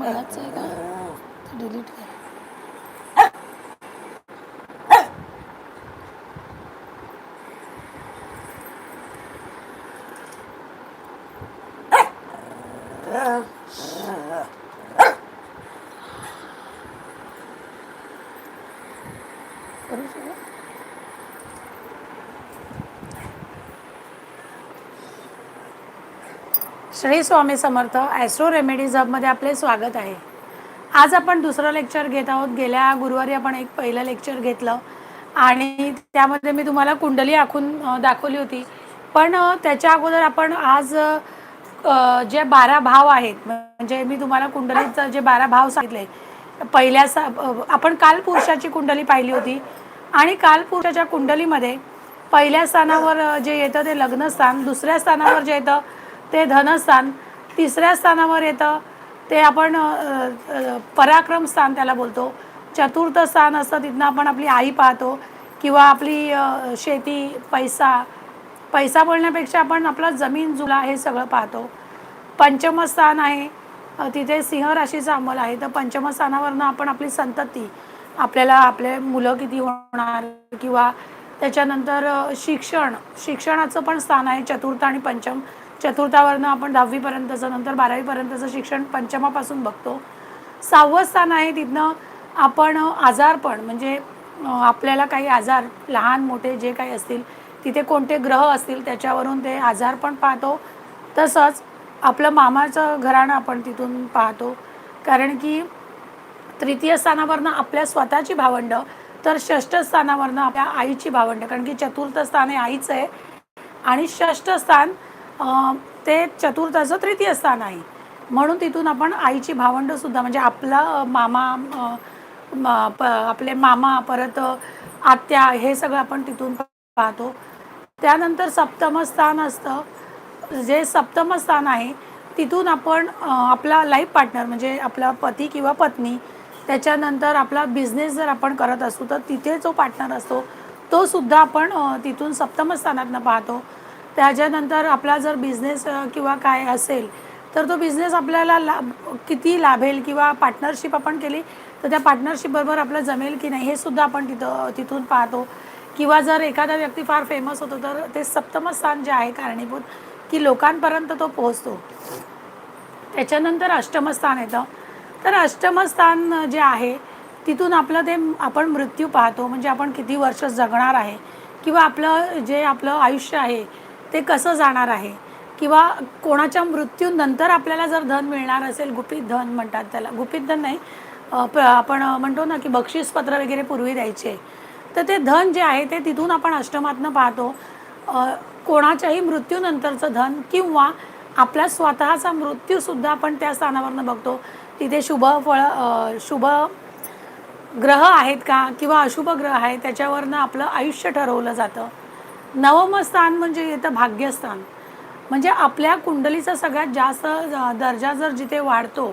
मलाच आहे का डिलीट कर करू शकू? श्री स्वामी समर्थ ॲस्ट्रो रेमेडीज हबमध्ये आपले स्वागत आहे. आज आपण दुसरं लेक्चर घेत आहोत. गेल्या गुरुवारी आपण एक पहिलं लेक्चर घेतलं आणि त्यामध्ये मी तुम्हाला कुंडली आखून दाखवली होती. पण त्याच्या अगोदर आपण आज जे बारा भाव आहेत म्हणजे मी तुम्हाला कुंडलीचं जे बारा भाव सांगितले पहिल्या सा आपण काल पुरुषाची कुंडली पाहिली होती आणि काल पुरुषाच्या कुंडलीमध्ये पहिल्या स्थानावर जे येतं ते लग्नस्थान दुसऱ्या स्थानावर जे येतं ते धनस्थान तिसऱ्या स्थानावर येतं. ते आपण पराक्रम स्थान त्याला बोलतो. चतुर्थ स्थान असतं तिथनं आपण आपली आई पाहतो किंवा आपली शेती पैसा पैसा बोलण्यापेक्षा आपण आपला जमीन जुला हे सगळं पाहतो. पंचम स्थान आहे तिथे सिंह राशीचा अंमल आहे. तर पंचम स्थानावरनं आपण आपली संतती आपल्याला आपले मुलं किती होणार किंवा त्याच्यानंतर शिक्षण शिक्षणाचं पण स्थान आहे चतुर्थ आणि पंचम. चतुर्थावरनं आपण दहावीपर्यंतचं नंतर बारावीपर्यंतचं शिक्षण पंचमापासून बघतो. सहावं स्थान आहे तिथनं आपण आजारपण म्हणजे आपल्याला काही आजार लहान मोठे जे काही असतील तिथे कोणते ग्रह असतील त्याच्यावरून ते आजारपण पाहतो. तसंच आपलं मामाचं घराणं आपण तिथून पाहतो. कारण की तृतीय स्थानावरनं आपल्या स्वतःची भावंडं तर षष्ठ स्थानावरनं आपल्या आईची भावंडं कारण की चतुर्थ स्थान हे आईचं आहे. आणि षष्ठ स्थान ते चतुर्थाचं तृतीय स्थान आहे. म्हणून तिथून आपण आईची भावंडंसुद्धा म्हणजे आपला मामा प आपले मामा परत आत्या हे सगळं आपण तिथून पाहतो. त्यानंतर सप्तम स्थान असतं. जे सप्तम स्थान आहे तिथून आपण आपला लाईफ पार्टनर म्हणजे आपला पती किंवा पत्नी त्याच्यानंतर आपला बिझनेस जर आपण करत असू तर तिथे जो पार्टनर असतो तो सुद्धा आपण तिथून सप्तमस्थानातनं पाहतो. त्याच्यानंतर आपला जर बिझनेस किंवा काय असेल तर तो बिझनेस आपल्याला लाभ किती लाभेल किंवा पार्टनरशिप आपण केली तर त्या पार्टनरशिपबरोबर आपलं जमेल की नाही हे सुद्धा आपण तिथं तिथून पाहतो. किंवा जर एखादा व्यक्ती फार फेमस होतो तर ते सप्तम स्थान जे आहे कारणीभूत की लोकांपर्यंत तो पोहोचतो. त्याच्यानंतर अष्टमस्थान येतं. तर अष्टमस्थान जे आहे तिथून आपलं ते आपण मृत्यू पाहतो. म्हणजे आपण किती वर्ष जगणार आहे. किंवा आपलं जे आपलं आयुष्य आहे ते कसं जाणार आहे? किंवा कोणाच्या मृत्यूनंतर आपल्याला जर धन मिळणार असेल गुपित धन म्हणतात त्याला. गुपित धन नाही. प- आपण म्हणतो ना की बक्षीसपत्र वगैरे पूर्वी द्यायचे. तर ते धन जे आहे ते तिथून आपण अष्टमातनं पाहतो. कोणाच्याही मृत्यूनंतरचं धन किंवा आपला स्वतःचा मृत्यूसुद्धा आपण त्या स्थानावरनं बघतो. तिथे शुभ फळ शुभ ग्रह आहेत का? किंवा अशुभ ग्रह आहे त्याच्यावरनं आपलं आयुष्य ठरवलं जातं. नवम स्थान म्हणजे येतं भाग्यस्थान. म्हणजे आपल्या कुंडलीचा सगळ्यात जास्त दर्जा जर जिथे वाढतो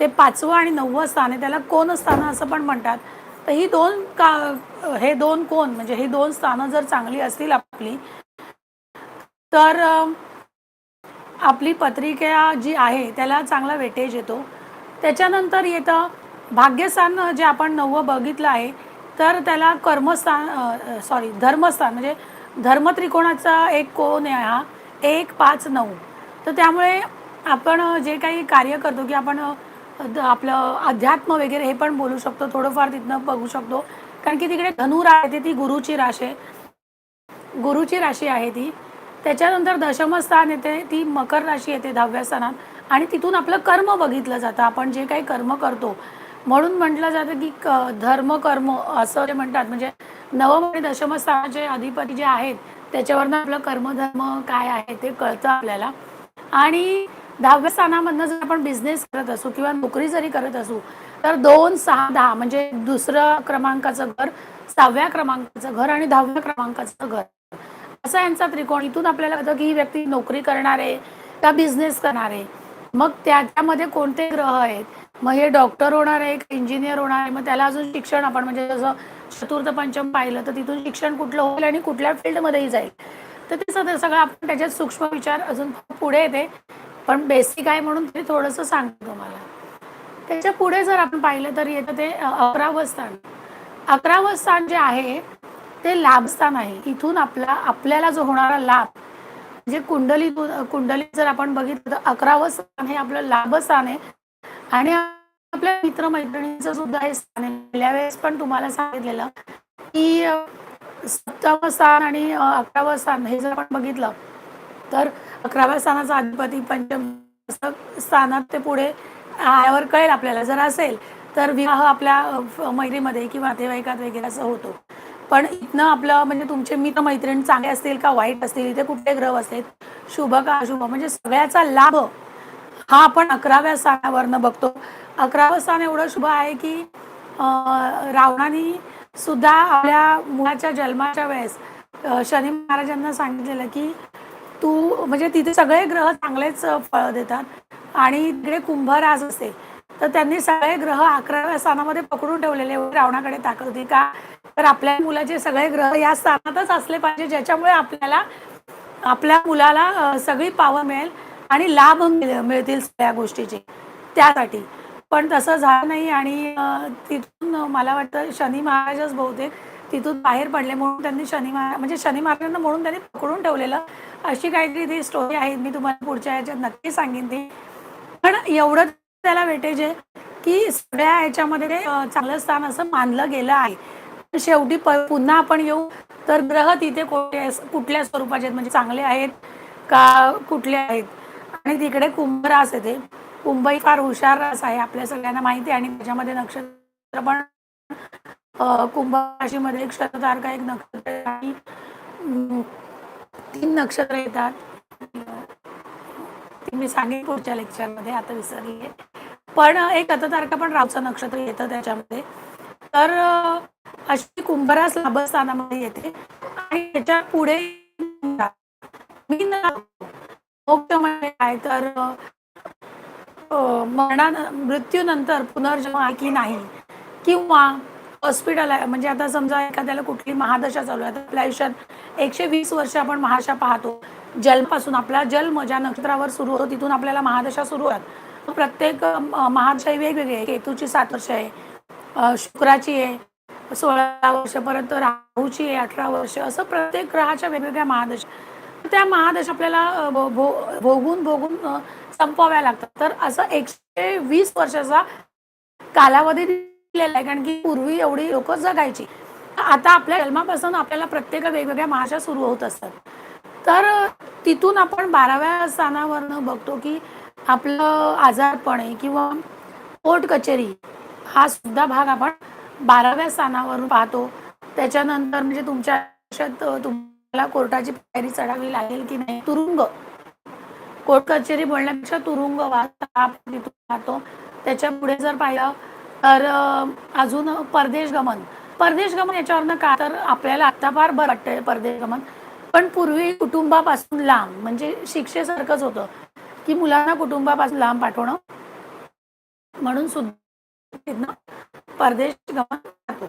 ते पाचवं आणि नववं स्थान आहे. त्याला कोण स्थानं असं पण म्हणतात. तर ही दोन का हे दोन कोण म्हणजे ही दोन स्थानं जर चांगली असतील आपली तर आपली पत्रिका जी आहे त्याला चांगला वेटेज येतो. त्याच्यानंतर येतं भाग्यस्थान जे आपण नववं बघितलं आहे तर त्याला कर्मस्थान सॉरी धर्मस्थान म्हणजे धर्मत्रिकोणाचा एक कोण आहे हा एक पाच नऊ. तर त्यामुळे आपण जे काही कार्य करतो की आपण द- आपलं अध्यात्म वगैरे हे पण बोलू शकतो थोडंफार तिथनं बघू शकतो. कारण की तिकडे धनुरा आहे ती गुरुची राशी गुरुची राशी आहे ती. त्याच्यानंतर दशमस्थान येते ती मकर राशी येते दहाव्या स्थानात. आणि तिथून आपलं कर्म बघितलं जातं. आपण जे काही कर्म करतो म्हणून म्हटलं जातं की धर्म कर्म असं जे म्हणतात म्हणजे नवम आणि दशम स्थानाचे अधिपती जे आहेत त्याच्यावरनं आपलं कर्मधर्म काय आहे ते कळतं आपल्याला. आणि दहाव्या स्थानामधनं जर आपण बिझनेस करत असू किंवा नोकरी जरी करत असू तर दोन सहा दहा म्हणजे दुसरं क्रमांकाचं घर सहाव्या क्रमांकाचं घर आणि दहाव्या क्रमांकाचं घर. असा यांचा त्रिकोण. इथून आपल्याला कळतं की ही व्यक्ती नोकरी करणार आहे का बिझनेस करणार? आहे मग त्या त्यामध्ये कोणते ग्रह आहेत? मग हे डॉक्टर होणार आहे इंजिनियर होणार आहे मग त्याला अजून शिक्षण आपण म्हणजे जसं चतुर्थ पंचम पाहिलं तर तिथून शिक्षण कुठलं होईल आणि कुठल्या फील्डमध्येही जाईल. तर ते सगळं सगळं आपण त्याच्यात सूक्ष्म विचार अजून पुढे येते. पण बेसिक आहे म्हणून ते थोडंसं सांगतो तुम्हाला. त्याच्या पुढे जर आपण पाहिलं तर येतं ते अकरावं स्थान. अकरावं स्थान जे आहे ते लाभस्थान आहे. इथून आपला आपल्याला जो होणारा लाभ म्हणजे कुंडली कुंडली जर आपण बघितलं तर अकरावं स्थान हे आपलं लाभस्थान आहे. आणि आपल्या मित्रमैत्रिणींचं सुद्धा हे स्थान आहे. गेल्या वेळेस पण तुम्हाला सांगितलेलं की अ, सप्तमं स्थान आणि अकरावं स्थान हे जर आपण बघितलं तर अकराव्या स्थानाचा अधिपती पंचम स्थानात ते पुढे आल्यावर कळेल आपल्याला. जर असेल तर विवाह आपल्या मैत्रीमध्ये किंवा नातेवाईकात वगैरे असं होतो. पण इथनं आपलं म्हणजे तुमचे मित्रमैत्रीण चांगले असतील का वाईट असतील इथे कुठले ग्रह असतील शुभ का अशुभ म्हणजे सगळ्याचा लाभ हा आपण अकराव्या स्थानावरनं बघतो. अकरावं स्थान एवढं शुभ आहे की रावणानी रावणाने सुद्धा आपल्या मुलाच्या जन्माच्या वेळेस शनी महाराजांना सांगितलेलं की तू म्हणजे तिथे सगळे ग्रह चांगलेच फळ देतात आणि तिकडे कुंभराज असते. तर त्यांनी सगळे ग्रह अकराव्या स्थानामध्ये पकडून ठेवलेले रावणाकडे ताकद होती का? तर आपल्या मुलाचे सगळे ग्रह या स्थानातच असले पाहिजे ज्याच्यामुळे आपल्याला आपल्या मुलाला सगळी पावर मिळेल. आणि लाभ मिळ- मिळतील सगळ्या गोष्टीचे. त्यासाठी. पण तसं झालं नाही आणि तिथून मला वाटतं शनी महाराजच बहुतेक तिथून बाहेर पडले म्हणून त्यांनी शनी महाराज म्हणजे शनी महाराजांना म्हणून त्यांनी पकडून ठेवलेलं. अशी काहीतरी ती स्टोरी आहे मी तुम्हाला पुढच्या ह्याच्यात नक्की सांगेन ती. पण एवढं त्याला वेटेज आहे की सगळ्या ह्याच्यामध्ये ते, चांगलं स्थान असं मानलं गेलं आहे. शेवटी प पुन्हा आपण येऊ तर ग्रह तिथे कोणते कुठल्या स्वरूपाचे आहेत? म्हणजे चांगले आहेत का कुठले आहेत? आणि तिकडे कुंभ रास येते. कुंभई फार हुशार रास आहे आपल्या सगळ्यांना माहिती आहे आणि त्याच्यामध्ये नक्षत्र पण कुंभ राशीमध्ये एक शततारका एक नक्षत्र आणि तीन नक्षत्र येतात. ती मी सांगेन पुढच्या लेक्चरमध्ये आता विसरली आहे पण एक शततारका पण रावचं नक्षत्र येतं त्याच्यामध्ये. तर अशी कुंभरास लाभस्थानामध्ये येते. आणि त्याच्या पुढे मीन मोक्ष म्हणजे काय? तर मरणा मृत्यूनंतर पुनर्जन्म आहे की नाही? किंवा हॉस्पिटल आहे म्हणजे आता समजा एखाद्याला कुठली महादशा चालू आहे आपल्या आयुष्यात एकशे वीस वर्ष आपण महादशा पाहतो. जन्मापासून आपला जन्म ज्या नक्षत्रावर सुरू होतो तिथून आपल्याला महादशा सुरू होतात. प्रत्येक महादशा वेगवेगळी आहे. केतूची सात वर्ष आहे शुक्राची आहे सोळा वर्ष परत राहूची आहे अठरा वर्ष असं प्रत्येक ग्रहाच्या वेगवेगळ्या महादशा. त्या महादेश आपल्याला भोगून भोगून संपवाव्या लागतात. तर असं एकशे वीस वर्षाचा कालावधी दिलेला आहे कारण की पूर्वी एवढी लोक जगायची. आता आपल्या जन्मापासून आपल्याला प्रत्येक वेगवेगळ्या महाशा सुरू होत असतात. तर तिथून आपण बाराव्या स्थानावरनं बघतो की आपलं आजारपण आहे किंवा कोर्ट कचेरी हा सुद्धा भाग आपण बाराव्या स्थानावरून पाहतो. त्याच्यानंतर म्हणजे तुमच्या आयुष्यात तुम तुम्हाला कोर्टाची पायरी चढावी लागेल की नाही? तुरुंग. कोर्ट कचेरी बोलण्यापेक्षा तुरुंग वाद त्याच्या पुढे जर पाहिलं तर अजून परदेश गमन. परदेश गमन याच्यावरनं का? तर आपल्याला आत्ता फार बरं वाटतंय परदेश गमन. पण पूर्वी कुटुंबापासून लांब म्हणजे शिक्षेसारखंच होतं. की मुलांना कुटुंबापासून लांब पाठवणं. म्हणून सुद्धा परदेश गमन करतो.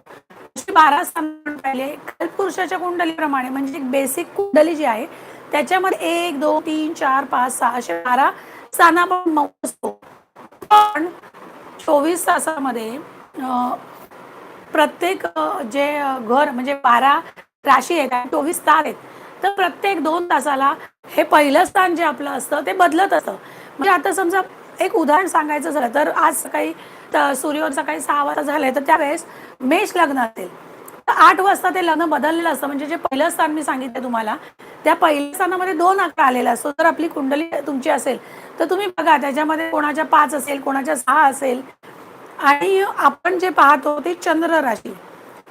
बारा स्थान पहिले पुरुषाच्या कुंडलीप्रमाणे म्हणजे बेसिक कुंडली जी आहे त्याच्यामध्ये एक दोन तीन चार पाच सहा असे बारा स्थान आपण असतो. पण चोवीस तासामध्ये प्रत्येक जे घर म्हणजे बारा राशी आहेत चोवीस तास आहेत तर प्रत्येक दोन तासाला हे पहिलं स्थान जे आपलं असतं ते बदलत असतं. म्हणजे आता समजा एक उदाहरण सांगायचं झालं तर आज सकाळी त- सूर्योदय सकाळी सहा वाजता झालंय तर त्यावेळेस मेष लग्न असेल. तर आठ वाजता ते लग्न बदललेलं असतं. म्हणजे जे पहिलं स्थान मी सांगितलं तुम्हाला त्या पहिल्या स्थानामध्ये दोन अकरा आलेला असतो जर आपली कुंडली तुमची असेल तर तुम्ही बघा त्याच्यामध्ये कोणाच्या पाच असेल कोणाच्या सहा असेल. आणि आपण जे पाहतो ते चंद्र राशी.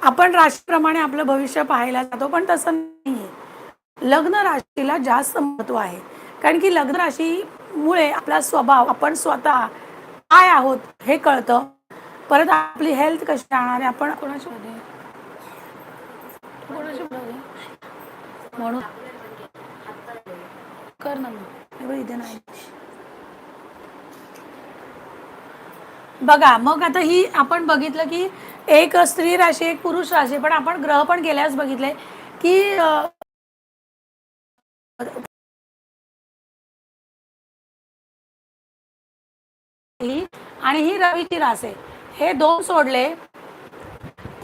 आपण राशीप्रमाणे आपलं भविष्य पाहायला जातो पण तसं नाहीये. लग्न राशीला जास्त महत्त्व आहे. कारण की लग्न राशी मुळे आपला स्वभाव आपण स्वतः काय आहोत हे कळतं. परत आपली हेल्थ कशी राहणार आहे आपण म्हणून. कर ना इथे नाही. बघा मग आता ही आपण बघितलं की एक स्त्री राशी एक पुरुष राशी पण आपण ग्रह पण गेल्यास बघितले की आणि ही रवीची रास आहे. हे दोन सोडले.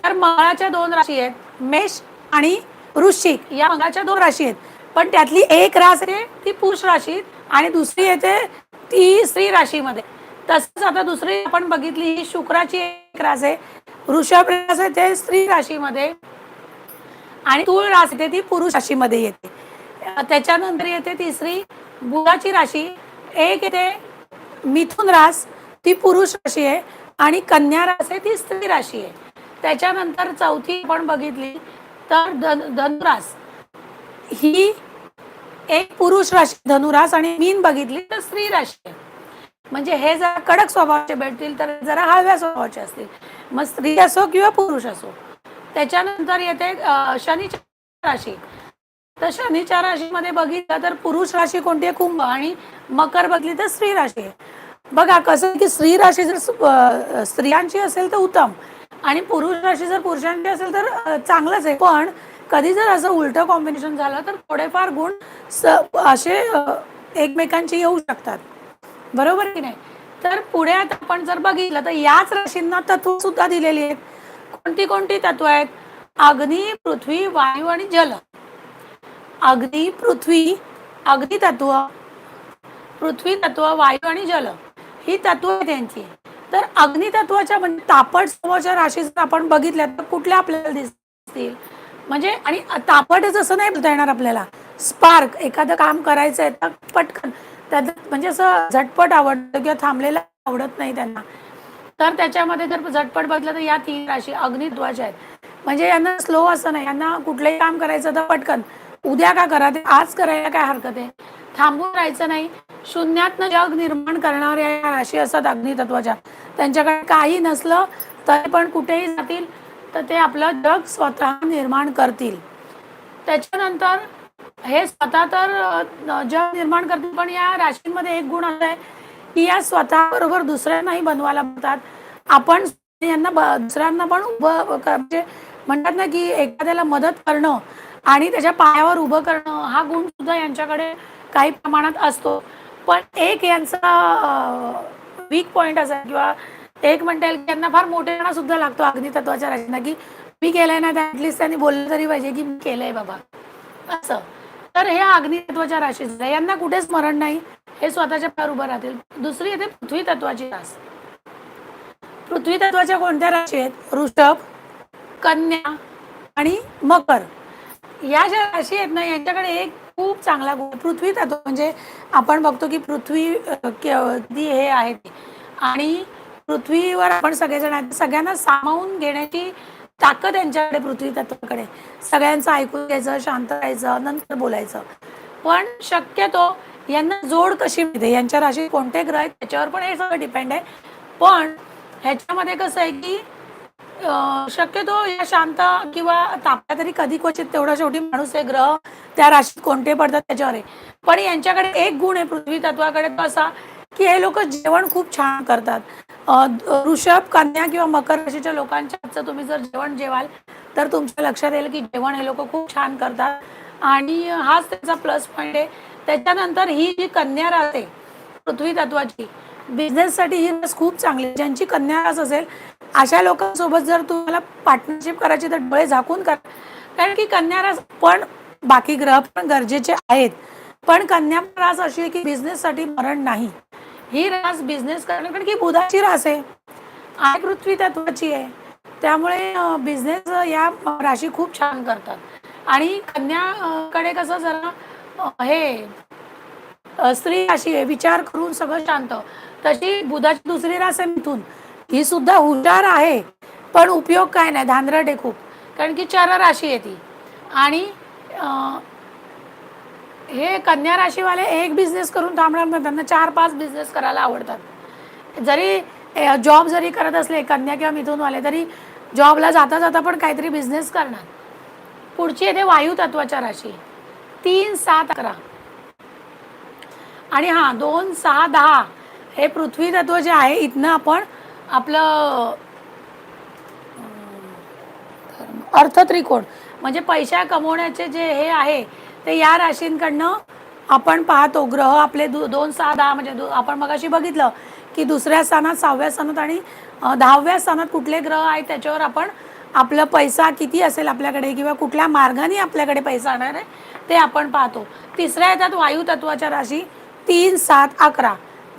तर मंगळाच्या दोन राशी आहेत. मेष आणि वृश्चिक. या मंगळाच्या दोन राशी आहेत. पण त्यातली एक रास आहे ती पुरुष राशीत आणि दुसरी येते ती स्त्री राशीमध्ये. तसंच आता दुसरी आपण बघितली ही शुक्राची एक रास आहे. वृषभ रास आहे ते स्त्री राशीमध्ये आणि तूळ रास येते ती पुरुष राशीमध्ये येते. त्याच्यानंतर येते तिसरी बुधाची राशी. एक येते मिथुन रास ती पुरुष राशी आहे आणि कन्या रास आहे ती स्त्री राशी आहे. त्याच्यानंतर चौथी आपण बघितली तर धन धनुरास. ही एक पुरुष राशी धनुरास आणि मीन बघितली तर स्त्री राशी आहे. म्हणजे हे जरा कडक स्वभावाचे भेटतील तर जरा हळव्या स्वभावाचे असतील. मग स्त्री असो किंवा पुरुष असो. त्याच्यानंतर येते अ, राशी. तर शनीच्या राशीमध्ये बघितलं तर पुरुष राशी कोणती आहे? कुंभ. आणि मकर बघली तर स्त्री राशी आहे. बघा कसं की स्त्री राशी जर स्त्रियांची असेल तर उत्तम आणि पुरुष राशी जर पुरुषांची असेल तर चांगलंच आहे. पण कधी जर असं उलटं कॉम्बिनेशन झालं तर थोडेफार गुण असे एकमेकांची एकमेकांचे येऊ शकतात. बरोबर की नाही? तर पुढे आता आपण जर बघितलं तर याच राशींना तत्व सुद्धा दिलेली आहेत. कोणती कोणती तत्व आहेत? अग्नी पृथ्वी वायू आणि जल. अग्नी पृथ्वी अग्नी तत्व पृथ्वी तत्व वायू आणि जल. ही तत्व त्यांची. तर अग्नितत्वाच्या म्हणजे तापट समोरच्या राशी जर आपण बघितल्या तर कुठल्या आपल्याला दिसतील? म्हणजे आणि तापटच असं नाही बोलता येणार आपल्याला. स्पार्क एखादं काम करायचं आहे तर पटकन त्यात म्हणजे असं झटपट आवडतं किंवा थांबलेलं आवडत नाही त्यांना. तर त्याच्यामध्ये जर झटपट बघितलं तर या तीन राशी अग्नित्वाच्या आहेत. म्हणजे यांना स्लो असं नाही. यांना कुठलंही काम करायचं तर पटकन. उद्या का करा ते? आज करायला काय हरकत आहे? थांबून राहायचं नाही. शून्यातनं जग निर्माण करणाऱ्या या राशी असतात अग्नितत्वाच्या. त्यांच्याकडे काही नसलं तरी पण कुठेही जातील तर ते आपलं जग स्वतः निर्माण करतील. त्याच्यानंतर हे स्वतः तर जग निर्माण करतील पण या राशींमध्ये एक गुण आहे की या स्वतः बरोबर दुसऱ्यांनाही बनवायला बघतात. आपण यांना दुसऱ्यांना पण उभं म्हणजे म्हणतात ना की एखाद्याला मदत करणं आणि त्याच्या पायावर उभं करणं हा गुण सुद्धा यांच्याकडे काही प्रमाणात असतो. पण एक यांचा वीक पॉइंट असा किंवा एक म्हणता येईल की यांना फार मोठेपणा सुद्धा लागतो अग्नितत्वाच्या रचना की मी केलंय ना ॲटलिस्ट त्यांनी बोललं तरी पाहिजे की मी केलंय बाबा. असं. तर हे अग्नितत्वाच्या राशीच आहे. यांना कुठे स्मरण नाही? हे स्वतःच्या पायावर उभं राहतील. दुसरी येते पृथ्वी तत्वाची रास. पृथ्वी तत्वाच्या कोणत्या राशी आहेत? वृषभ कन्या आणि मकर. या ज्या राशी आहेत ना यांच्याकडे एक खूप चांगला गुण पृथ्वी तत्व म्हणजे आपण बघतो की पृथ्वी ती हे आहे ती. आणि पृथ्वीवर आपण सगळेजण सगळ्यांना सामावून घेण्याची ताकद यांच्याकडे पृथ्वी तत्वाकडे सगळ्यांचं ऐकून घ्यायचं शांत राहायचं नंतर बोलायचं. पण शक्यतो यांना जोड कशी मिळते? यांच्या राशीत कोणते ग्रह आहेत? त्याच्यावर पण हे सगळं डिपेंड आहे. पण ह्याच्यामध्ये कसं आहे की शक्यतो या शांत किंवा तापल्या तरी कधी क्वचित तेवढा शेवटी माणूस आहे ग्रह त्या राशीत कोणते पडतात त्याच्यावर आहे. पण यांच्याकडे एक गुण आहे पृथ्वी तत्वाकडे तो असा की हे लोक जेवण खूप छान करतात. ऋषभ कन्या किंवा मकर राशीच्या लोकांच्या आजचं तुम्ही जर जेवण जेवाल तर तुमच्या लक्षात येईल की जेवण हे लोक खूप छान करतात. आणि हाच त्याचा प्लस पॉईंट आहे. त्याच्यानंतर ही जी कन्या राहते पृथ्वी तत्वाची बिझनेससाठी ही रस खूप चांगली आहे. ज्यांची कन्या रास असेल अशा लोकांसोबत जर तुम्हाला पार्टनरशिप करायची तर डोळे झाकून करा. कारण की कन्या रस पण बाकी ग्रह पण गरजेचे आहेत. पण कन्या रास अशी आहे की बिझनेससाठी मरण नाही. ही रास बिझनेस करणं कारण की बुधाची रास आहे. आणि पृथ्वी तत्वाची आहे. त्यामुळे बिझनेस या राशी खूप छान करतात. आणि कन्या कडे कसं जरा हे स्त्री राशी आहे. विचार करून सगळं शांत. तशी बुधाची दुसरी रास आहे मिथून ही सुद्धा हुशार आहे पण उपयोग काय नाही. धांदरट आहे खूप. कारण की चर राशी आहे ती. आणि हे कन्या राशीवाले एक बिझनेस करून थांबणार नाही त्यांना चार पाच बिझनेस करायला आवडतात. जरी जॉब जरी करत असले कन्या किंवा मिथूनवाले तरी जॉबला जाता जाता पण काहीतरी बिझनेस करणार. पुढची येते वायू तत्वाच्या राशी. तीन सात अकरा. आणि हां दोन सहा दहा. हे पृथ्वी तत्व जे आहे इथनं आपण आपलं अर्थत्रिकोण अर्थ त्रिकोण म्हणजे पैसा कमवण्याचे जे हे आहे ते या राशींकडनं आपण पाहतो. ग्रह आपले दो दोन सहा दहा म्हणजे आपण मगाशी बघितलं की दुसऱ्या स्थानात सहाव्या स्थानात आणि दहाव्या स्थानात कुठले ग्रह आहेत त्याच्यावर आपण आपला पैसा किती असेल आपल्याकडे किंवा कुठल्या मार्गाने आपल्याकडे पैसा आणणार आहे ते आपण पाहतो. तिसऱ्या येतात वायू तत्वाच्या राशी तीन सात अकरा.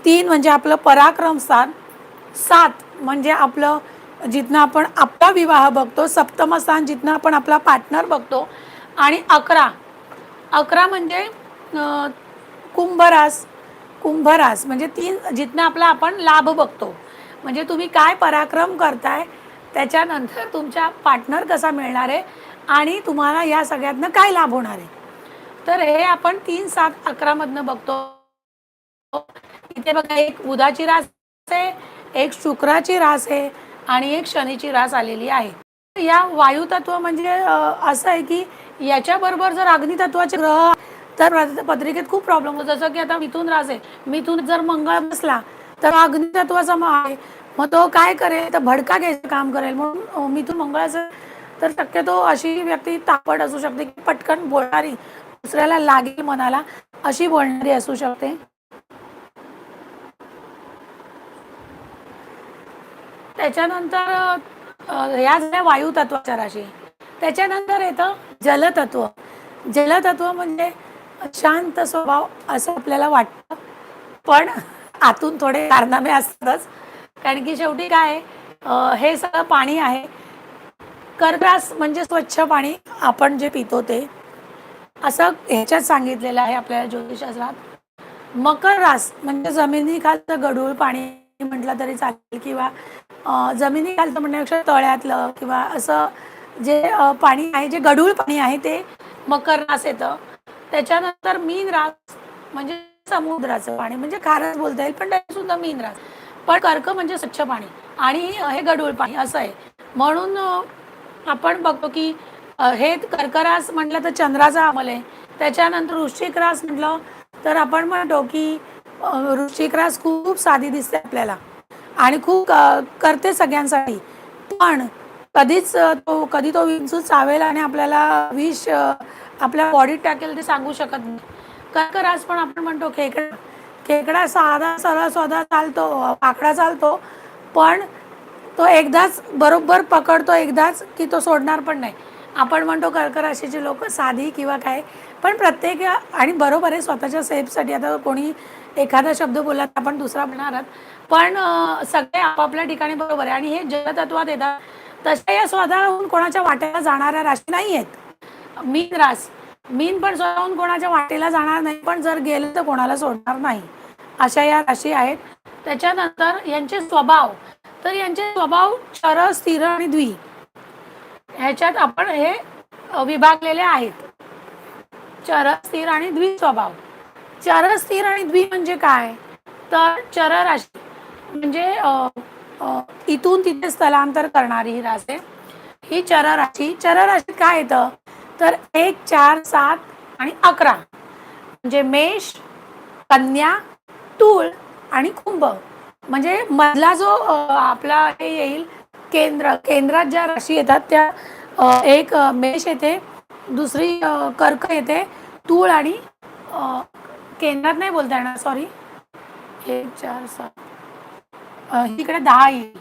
तीन म्हणजे आपलं पराक्रम स्थान सात म्हणजे आपलं जिथनं आपण आपला विवाह बघतो सप्तम स्थान जिथनं आपण आपला पार्टनर बघतो आणि अकरा. अकरा म्हणजे कुंभरास कुंभरास म्हणजे तीन जिथनं आपला आपण लाभ बघतो. म्हणजे तुम्ही काय पराक्रम करताय त्याच्यानंतर तुमच्या पार्टनर कसा मिळणार आहे आणि तुम्हाला या सगळ्यातनं काय लाभ होणार आहे. तर हे आपण तीन सात अकरामधनं बघतो. इथे बघा एक बुधाची रास आहे एक शुक्राची रास आहे आणि एक शनीची रास आलेली आहे. या वायू तत्व म्हणजे असं आहे की याच्याबरोबर जर अग्नि तत्वाचे ग्रह तर पत्रिकेत खूप प्रॉब्लेम होतो. जसं की आता मिथून रास आहे. मिथून जर मंगळ बसला तर अग्नि तत्वाचा मग आहे. मग तो काय करेल? तर भडका घ्यायचं काम करेल. म्हणून मिथून मंगळाचं तर शक्यतो अशी व्यक्ती तापट असू शकते की पटकन बोलणारी दुसऱ्याला लागेल मनाला अशी बोलणारी असू शकते. त्याच्यानंतर ह्या झाल्या वायू तत्वाच्या राशी त्याच्यानंतर येतं जलतत्व. जलतत्व म्हणजे शांत स्वभाव असं आपल्याला वाटतं. पण आतून थोडे कारनामे असतातच. कारण की शेवटी काय हे सगळं पाणी आहे. कर्करास म्हणजे स्वच्छ पाणी आपण जे पितो ते. असं ह्याच्यात सांगितलेलं आहे आपल्याला ज्योतिषशास्त्रात. मकर रास म्हणजे जमिनीखालचं गढूळ पाणी म्हटलं तरी चालेल किंवा जमिनी घालतं म्हणण्यापेक्षा तळ्यातलं किंवा असं जे पाणी आहे जे गढूळ पाणी आहे ते मकर रास येतं. त्याच्यानंतर मीन रास म्हणजे समुद्राचं पाणी म्हणजे खारच बोलता येईल पण त्यात सुद्धा मीन रास पण कर्क म्हणजे स्वच्छ पाणी आणि हे गढूळ पाणी असं आहे. म्हणून आपण बघतो की हे कर्करास म्हटलं तर चंद्राचा अमल आहे. त्याच्यानंतर वृश्चिक रास म्हटलं तर आपण म्हणतो की वृश्चिक रास खूप साधी दिसते आपल्याला. आणि खूप करते सगळ्यांसाठी. पण कधीच तो कधी तो विंचू चावेल आणि आपल्याला विष आपल्या बॉडीत टाकेल ते सांगू शकत नाही. कर्करास पण आपण म्हणतो खेकडा खेकडा साधा सरळ साधा चालतो आकडा चालतो पण तो एकदाच बरोबर पकडतो एकदाच की तो सोडणार पण नाही. आपण म्हणतो कर्क राशीची लोक साधी किंवा काय पण प्रत्येक आणि बरोबर आहे स्वतःच्या सेफसाठी आता कोणी एखादा शब्द बोलला तर आपण दुसरा म्हणणार आहात. पण सगळे आपापल्या ठिकाणी बरोबर आहे. आणि हे जलतत्वात येतात. तशा या स्वतःहून कोणाच्या वाट्याला जाणाऱ्या राशी नाही आहेत. मीन रास. मीन पण स्वतःहून कोणाच्या वाटेला जाणार नाही पण जर गेलं तर कोणाला सोडणार नाही. अशा या राशी आहेत. त्याच्यानंतर यांचे स्वभाव. तर यांचे स्वभाव क्षर स्थिर आणि द्वी. ह्याच्यात आपण हे विभागलेले आहेत. चर स्थिर आणि द्वी स्वभाव. चर स्थिर आणि द्वी म्हणजे काय? तर चर राशी. म्हणजे इथून तिथे स्थलांतर करणारी ही राशी ही चर राशी चर राशीत काय येतं? तर एक चार सात आणि अकरा. म्हणजे मेष कन्या तूळ आणि कुंभ. म्हणजे मधला जो आपला हे येईल केंद्र केंद्रात ज्या राशी येतात त्या एक मेष येते दुसरी कर्क येते तूळ आणि केंद्रात नाही बोलता येणार सॉरी एक चार सात. इकडे दहा येईल.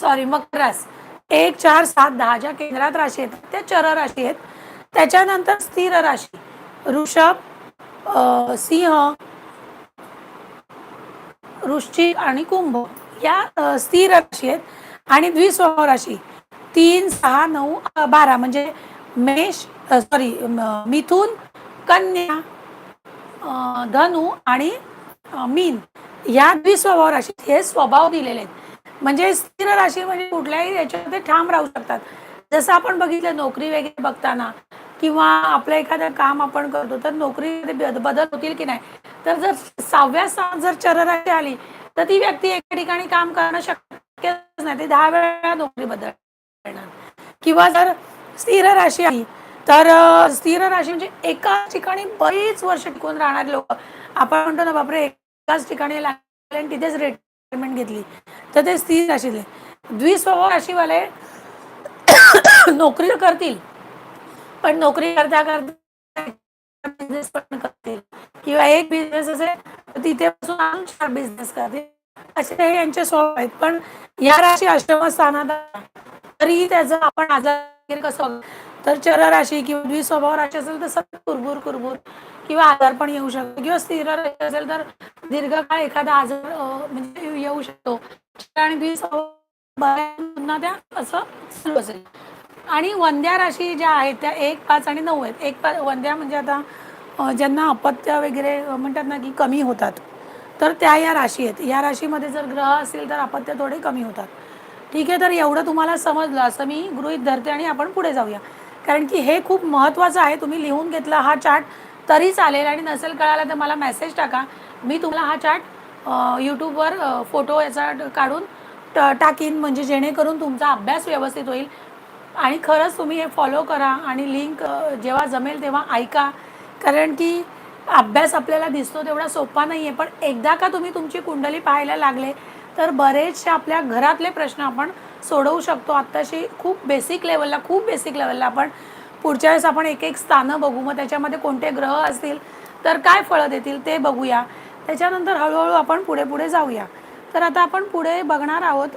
सॉरी मकर रास एक चार सात दहा ज्या केंद्रात राशी आहेत त्या चर राशी आहेत. त्याच्यानंतर स्थिर राशी. ऋषभ सिंह वृश्चिक आणि कुंभ या स्थिर राशी आहेत. आणि द्विस्वभाव राशी. तीन सहा नऊ बारा म्हणजे मेष सॉरी मिथून कन्या धनु आणि मीन. या द्विस्वभाव राशीत हे स्वभाव दिलेले आहेत. म्हणजे स्थिर राशी म्हणजे कुठल्याही याच्यामध्ये ठाम राहू शकतात. जसं आपण बघितलं नोकरी वगैरे बघताना किंवा आपलं एखादं काम आपण करतो तर नोकरीमध्ये बदल होतील की नाही? तर जर सहाव्या सात जर चरराशी आली तर ती व्यक्ती एका ठिकाणी काम करणं शक्यच नाही. ते दहा वेळा नोकरी बदलणार. किंवा जर स्थिर राशी आली तर स्थिर राशी म्हणजे एकाच ठिकाणी बरीच वर्ष टिकून राहणारे लोक. आपण म्हणतो ना बापरे एकाच ठिकाणी लागले आणि तिथेच रिटायरमेंट घेतली. तर ते स्थिर राशीतले द्विस्वभाव राशीवाले नोकरी तर करतील पण नोकरी करता करता बिझनेस पण करतील. किंवा एक बिझनेस असेल तर तिथे पासून अजून चार बिझनेस करते असे हे यांचे स्वभाव आहेत. पण या राशी अष्टम स्थानात तरी त्याचं आपण आजार कसं तर चर राशी किंवा द्विस्वभाव राशी असेल तर सतत कुरबुर कुरबुर किंवा आजार पण येऊ शकतो. किंवा स्थिर राशी असेल तर दीर्घकाळ एखादा आजार म्हणजे येऊ शकतो. आणि द्विस्वभाव त्या असं असेल. आणि वंद्या राशी ज्या आहेत त्या एक पाच आणि नऊ आहेत. एक पाच वंद्या म्हणजे आता ज्यांना अपत्य वगैरे म्हणतात ना की कमी होतात. तर त्या या राशी आहेत. या राशीमध्ये जर ग्रह असतील तर अपत्य थोडे कमी होतात. ठीक आहे तर एवढं तुम्हाला समजलं. असं मी गृहीत धरते आणि आपण पुढे जाऊया. कारण की हे खूप महत्त्वाचं आहे. तुम्ही लिहून घेतला हा चार्ट तरी चालेल आणि नसेल कळाला तर मला मेसेज टाका. मी तुम्हाला हा चार्ट यूट्यूबवर फोटो याचा काढून ट टाकीन. म्हणजे जेणेकरून तुमचा अभ्यास व्यवस्थित होईल. आणि खरंच तुम्ही हे फॉलो करा आणि लिंक जेव्हा जमेल तेव्हा ऐका. कारण की अभ्यास आपल्याला दिसतो तेवढा सोपा नाही आहे पण एकदा का तुम्ही तुमची कुंडली पाहायला लागले तर बरेचसे आपल्या घरातले प्रश्न आपण सोडवू शकतो. आत्ताशी खूप बेसिक लेवलला खूप बेसिक लेवलला आपण पुढच्या वेळेस आपण एक एक स्थानं बघू. मग त्याच्यामध्ये कोणते ग्रह असतील तर काय फळं देतील ते बघूया. त्याच्यानंतर हळूहळू आपण पुढे पुढे जाऊया. तर आता आपण पुढे बघणार आहोत.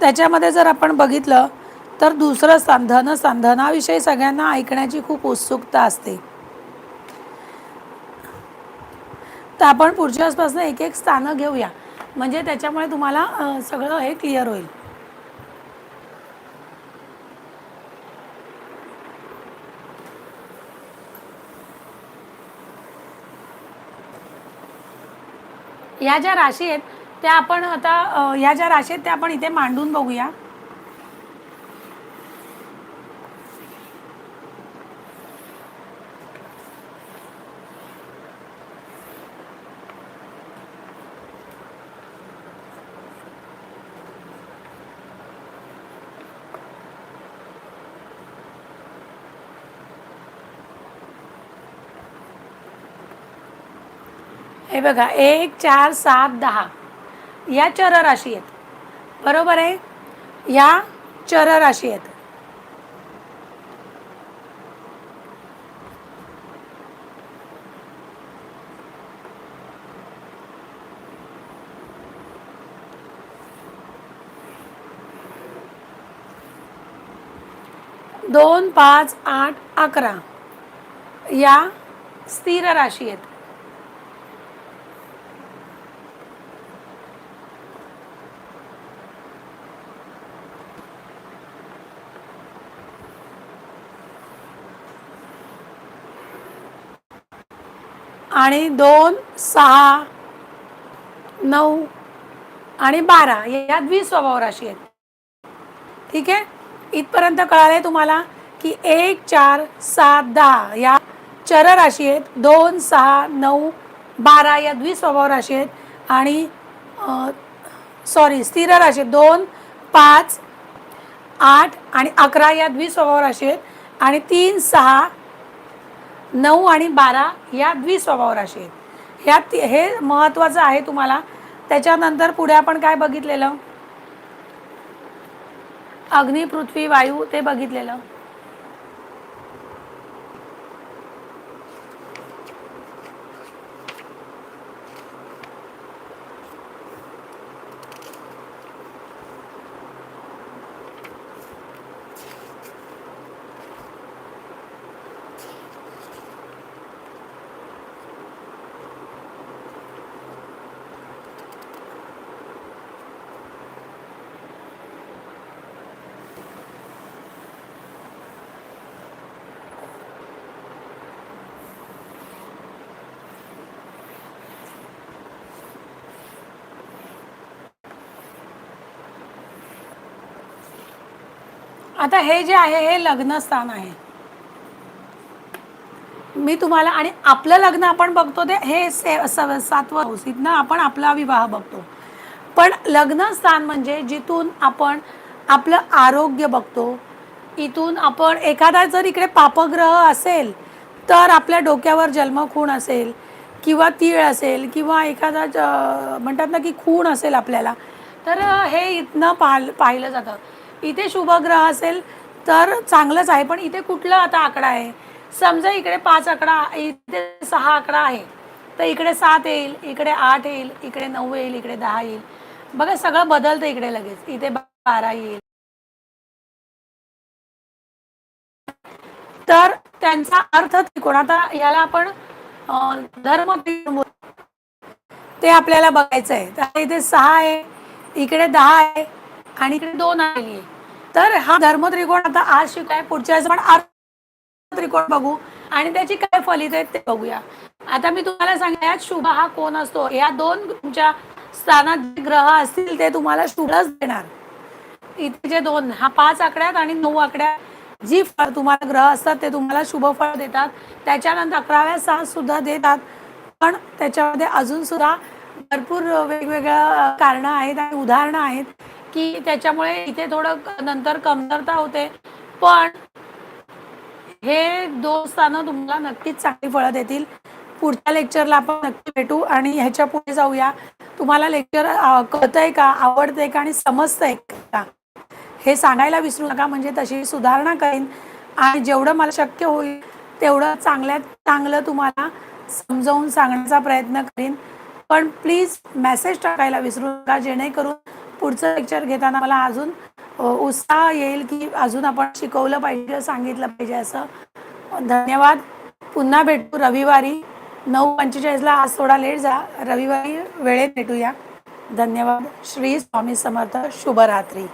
त्याच्यामध्ये जर आपण बघितलं तर दुसरं स्थान धनस्थान. धनाविषयी सगळ्यांना ऐकण्याची खूप उत्सुकता असते. तर आपण पुढच्या वेळेसपासून एक एक स्थानं घेऊया. म्हणजे त्याच्यामुळे तुम्हाला सगळं हे क्लिअर होईल. या ज्या राशी आहेत त्या आपण आता या ज्या राशी आहेत त्या आपण इथे मांडून बघूया. हे बघा एक चार सात दहा. या चर राशी आहेत. बरोबर आहे? या चर राशी आहेत. दोन पाच आठ अकरा. या स्थिर राशी आहेत. आणि दोन सहा नऊ आणि बारा. या द्विस्वभाव राशी आहेत. ठीक आहे? इथपर्यंत कळालं आहे तुम्हाला की एक चार सात दहा या चर राशी आहेत. दोन सहा नऊ बारा या द्विस्वभाव राशी आहेत. आणि सॉरी स्थिर राशी आहेत. दोन पाच आठ आणि अकरा या द्विस्वभाव राशी आहेत. आणि तीन सहा नऊ आणि बारा या द्विस्वभाव राशी आहेत. ह्या ती हे महत्त्वाचं आहे तुम्हाला. त्याच्यानंतर पुढे आपण काय बघितलेलं? अग्नी पृथ्वी वायू ते बघितलेलं. आता हे जे आहे हे लग्नस्थान आहे. मी तुम्हाला आणि आपलं लग्न आपण बघतो ते हे से सातवं हाऊस ना आपण आपला विवाह बघतो. पण लग्नस्थान म्हणजे जिथून आपण आपलं आरोग्य बघतो. इथून आपण एखादा जर इकडे पापग्रह असेल तर आपल्या डोक्यावर जन्मखूण असेल किंवा तीळ असेल किंवा एखादा म्हणतात ना की खूण असेल आपल्याला तर हे इथनं पाह पाहिलं जातं. इथे शुभग्रह असेल तर चांगलंच आहे पण इथे कुठला आता आकडा आहे? समजा इकडे पाच आकडा इथे सहा आकडा आहे. तर इकडे सात येईल इकडे आठ येईल इकडे नऊ येईल इकडे दहा येईल. बघा सगळं बदलतं इकडे लगेच. इथे बारा येईल. तर त्यांचा अर्थ त्रिकोण. आता याला आपण धर्म ते आपल्याला बघायचं आहे तर इथे सहा आहे इकडे दहा आहे आणि इकडे दोन आलेली आहे. तर हा धर्मत्रिकोण आता आज शिकाय पुढच्या वेळेस आपण त्रिकोण बघू आणि त्याची काय फलित आहेत ते बघूया. आता मी तुम्हाला सांगा यात शुभ हा कोण असतो? या दोन तुमच्या स्थानात जे ग्रह असतील ते तुम्हाला शुभच देणार. इथे जे दोन हा पाच आकड्यात आणि नऊ आकड्यात जी फळ तुम्हाला ग्रह असतात ते तुम्हाला शुभ फळ देतात. त्याच्यानंतर अकराव्या सहा सुद्धा देतात. पण त्याच्यामध्ये अजून सुद्धा भरपूर वेगवेगळ्या कारणं आहेत आणि उदाहरणं आहेत. की त्याच्यामुळे इथे थोडं नंतर कमतरता होते. पण हे दोन स्थानं तुम्हाला नक्कीच चांगली फळं देतील. पुढच्या लेक्चरला आपण नक्की भेटू आणि ह्याच्या पुढे जाऊया. तुम्हाला लेक्चर कळतंय का आवडतंय का आणि समजतंय का? हे सांगायला विसरू नका म्हणजे तशी सुधारणा करेन. आणि जेवढं मला शक्य होईल तेवढं चांगल्यात चांगलं तुम्हाला समजावून सांगण्याचा प्रयत्न करीन. पण प्लीज मेसेज टाकायला विसरू नका जेणेकरून पुढचं लेक्चर घेताना मला अजून उत्साह येईल की अजून आपण शिकवलं पाहिजे सांगितलं पाहिजे असं. धन्यवाद. पुन्हा भेटू रविवारी. नऊ पंचेचाळीसला आज थोडा लेट जा रविवारी वेळेत भेटूया. धन्यवाद. श्री स्वामी समर्थ. शुभरात्री.